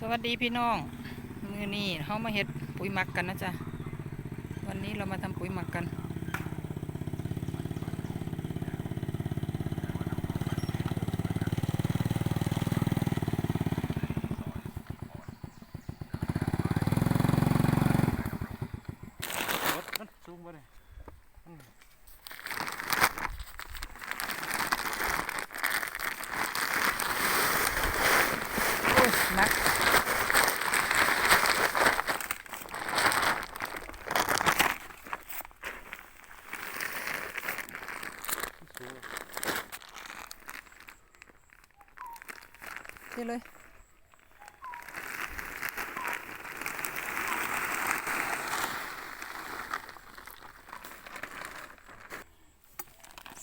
สวัสดีพี่น้อง มือนี่เขามาเห็ดปุ๋ยหมักกันนะจ๊ะ วันนี้เรามาทำปุ๋ยหมักกัน รถมันสูงไปเลย โอ้ยหนัก สูง เทเลย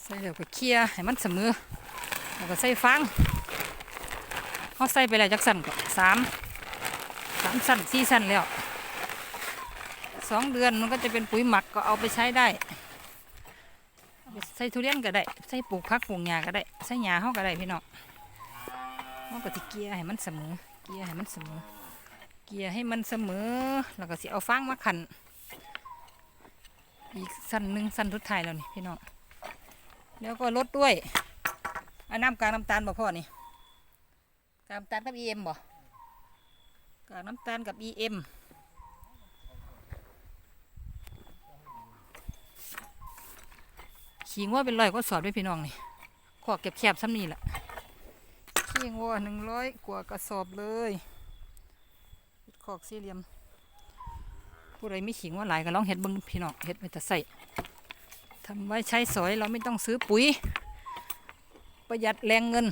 ใส่แล้วก็เคี่ยให้มันเสมอ แล้วก็ใส่ฟางเขาใส่ไปแล้วจักสั่นก็สามสามสั่นสี่สั่นแล้วสองเดือนมันก็จะเป็นปุ๋ยหมักก็เอาไปใช้ได้ ใส่ทุเรียนก็ได้ ใส่ปลูกผักปลูกหญ้าก็ได้ ใส่หญ้าเขาก็ได้พี่น้อง เขาก็จะเกลี่ยให้มันเสมอ เกลี่ยให้มันเสมอ เกลี่ยให้มันเสมอ แล้วก็สิเอาฟางมาขัน อีกสั้นหนึ่งสั้นทุดท้ายแล้วนี่พี่น้อง แล้วก็ลดด้วยอันน้ำกากน้ำตาลบ่พ่อนี่กากน้ำตาลกับ EM บ่กากน้ำตาลกับ EM ขิงว่าเป็นรอยก็สอบด้วยพี่น้องนี่ขอเก็บแคบซ้ำนี่แหละ ขิงว่าหนึ่งร้อยกว่ากระสอบเลยขอกสี่เหลี่ยม ผู้ใดไมีขิงว่าหลายก็ลองเห็ดบิ้งพี่น้องเห็ดไปแต่ใส่ทำไว้ใช้สอยเราไม่ต้องซื้อปุ๋ย ประหยัดแรงเงิน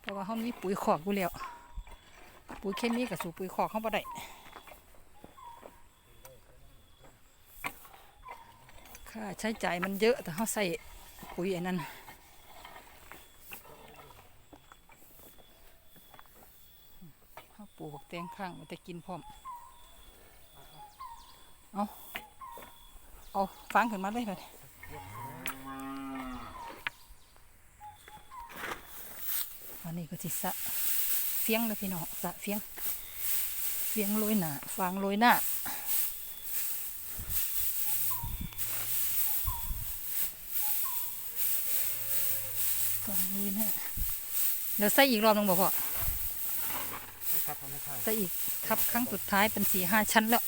เพราะว่าเขามีปุ๋ยขอกอยู่แล้ว ปุ๋ยเคมีกับสูปุ๋ยขอกเขาบ่ได้ค่าใช้จ่ายมันเยอะแต่เขาใส่ปุ๋ยไอ้นั่นเขาป ลูกบักแตงข้างมันจะกินพร้อม เอาเอาฟังขึ้นมาเลยไปอันนี้ก็สิสะเฟียงเลยพี่น้องสะเฟียงเฟียงโรยหน้าฟางโรยหน้าฟางโรยหน้าเดี๋ยวใส่อีกรอบนึงบ่พอ ครับไม่ใช่ใส่อีกทับครั้งสุดท้ายเป็นสี่ห้าชั้นแล้ว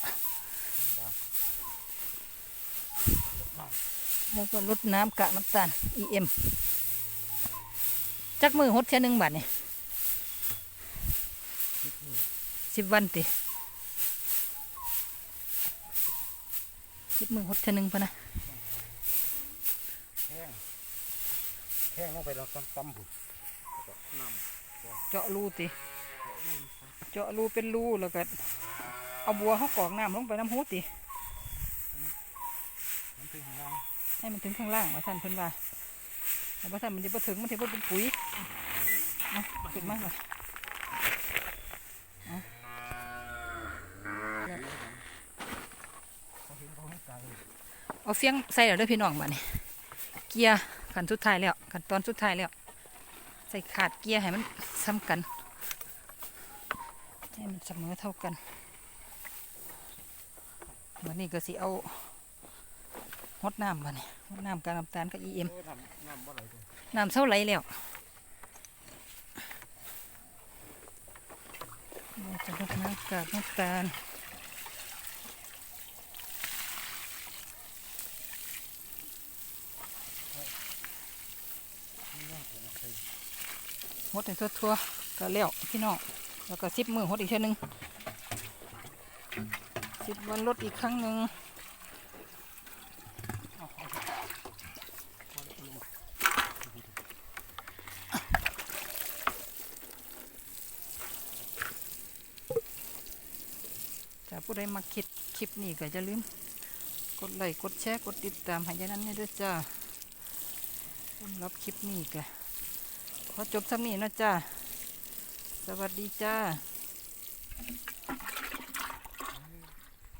แล้วก็ลดน้ำกะน้ำตาล EM จักมือหดเท่ยหนึงบาทนี่สิบวันติสิบมือหดเท่ยหนึงพะนะแห้งแห้งลงไปเราตั้มตั้มผุน้เจาะรูติ เจาะรูเป็นรูแล้วก็เอาบัวเขากรอกน้ำลงไปน้ำหูติให้มันถึงข้างล่างว่าท่านเพิ่นว่าแต่ว่าท่านมันจะบ่ถึงมันจะบ่เป็นปุ๋ยเอาขึ้นมากเลยเขาเห็นเขาให้ใจเอาเฟียงใส่แล้วเด้อพี่น้องบ้านี่ยเกียร์ขันสุดท้ายแล้วขันตอนสุดท้ายแล้ว ใส่ขาดเกียร์ให้มันซ้ำกัน ให้มันเสมอเท่ากันวันนี้ก็สิเอาหดน้ำบ้านี่หดน้ำกับน้ำตาลกับ EM เออทำน้ำเลยน้ำเท่าไหลแล้วเราจะลดน้ำกากน้ำตาลหดให้ทั่วๆก็แล้วพี่น้อง แล้วก็สิบมือหดอีกเท่านึงสิบวันลดอีกครั้งหนึ่งจะผู้ใดมาคิดคลิปนี้ก็จะลืม กดไลค์กดแชร์กดติดตามให้ยายนั้นนี่ด้วยจ้าสำหรับคลิปนี้ก็ขอจบสำนี้นะจ้า สวัสดีจ้า